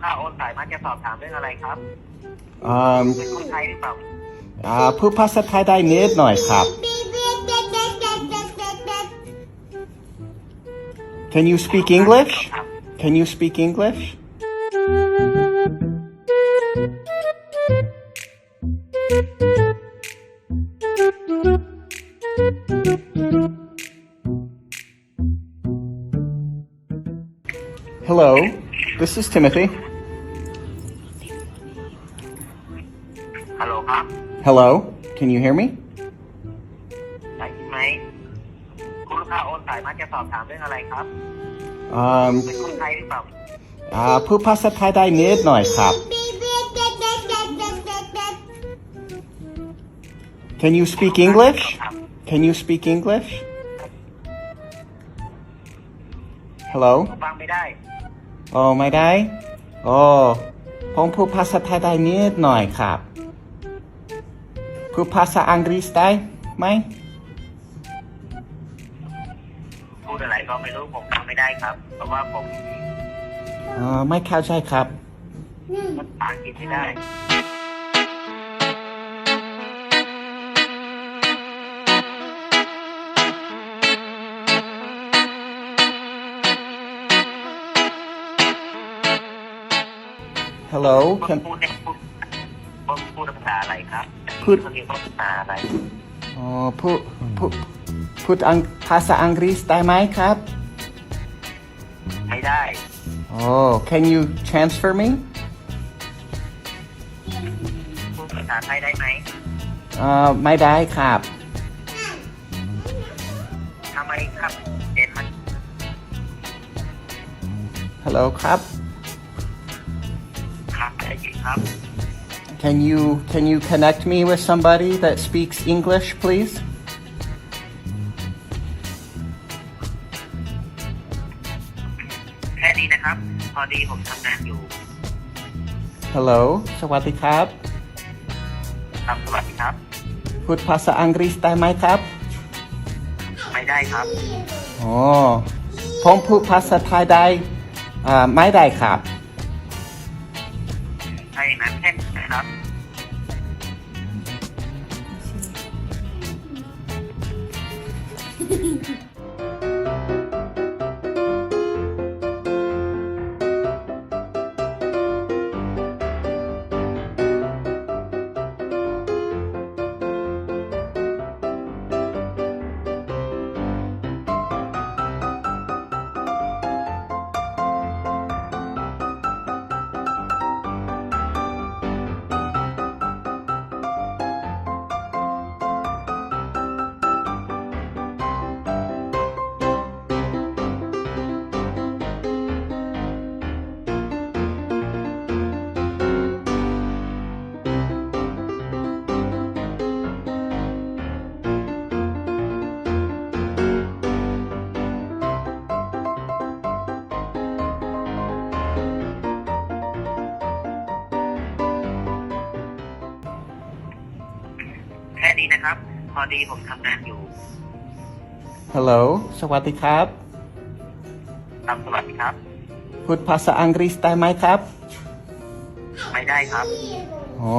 กค้าโอนสายมาจะสอบถามเรื่องอะไรครับอืมเป็นคนไทยหรือเปล่าอ่าพูดภาษาไทยได้นิดหน่อยครับ Can you speak English ครับ Can you speak English Hello, this is Timothy. Hello, can you hear me? ได้ยินไหมคุณลูกค้าโอนสายมาจะสอบถามเรื่องอะไรครับอืมเป็นคนไทยหรือเปล่าอ่าพูดภาษาไทยได้นิดหน่อยครับ Can you speak English ครับ Can you speak English Hello ฟังไม่ได้โอ้ไม่ได้โอ้ผมพูดภาษาไทยได้นิดหน่อยครับ พูดภาษาอังกฤษได้ไหมพูดอะไรก็ไม่รู้ผมฟังไม่ได้ครับ เพราะว่าผมอ๋อไม่เข้าใจครับภาษาอังกฤษไม่ได้ Hello คน can พูดเนี่ย พูดคนพูดภาษาอะไรครับพูดคนนี้พูดภาษาอะไรอ๋อพูดพูดพูดอังภาษาอังกฤษได้ไหมครับ ไม่ได้ Oh, can you transfer me? พูดภาษาไทยได้ไหมเอ่อไม่ได้ครับ ทำไมครับเด่นมัน Hello ครับ ครับได้ยินครับ Can you can you connect me with somebody that speaks English, please? แค่นี้นะครับพอดีผมทำงานอยู่ Hello สวัสดีครับ ครับ สวัสดีครับ พูดภาษาอังกฤษได้ไหมครับ ไม่ได้ครับ อ๋อ ผมพูดภาษาไทยได้อ่าไม่ได้ครับใช่ นั้นแค่นี้นะครับ นี้นะครับ พอดีผมทำงานอยู่ Hello สวัสดีครับครับสวัสดีครับ พูดภาษาอังกฤษได้ไหมครับ ไม่ได้ครับ อ๋อ